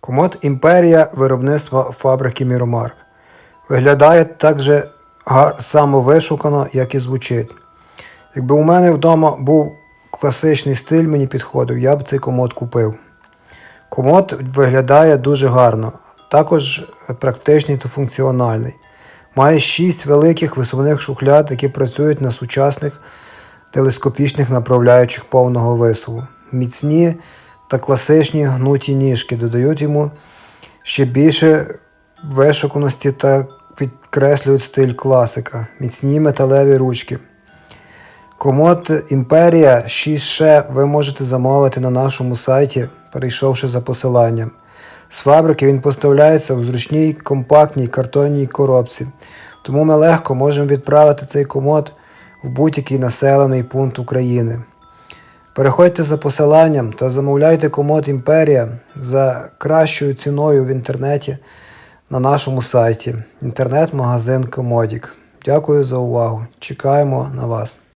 Комод Імперія виробництва фабрики Міромар. Виглядає так же само вишукано, як і звучить. Якби у мене вдома був класичний стиль, мені підходив, я б цей комод купив. Комод виглядає дуже гарно, також практичний та функціональний. Має шість великих висувних шухляд, які працюють на сучасних телескопічних направляючих повного висуву. Міцні та класичні гнуті ніжки додають йому ще більше вишуканості та підкреслюють стиль класика. Міцні металеві ручки. Комод Імперія 6 ще ви можете замовити на нашому сайті, перейшовши за посиланням. З фабрики він поставляється в зручній компактній картонній коробці, тому ми легко можемо відправити цей комод в будь-який населений пункт України. Переходьте за посиланням та замовляйте комод Імперія за кращою ціною в інтернеті на нашому сайті. Інтернет-магазин Комодік. Дякую за увагу. Чекаємо на вас.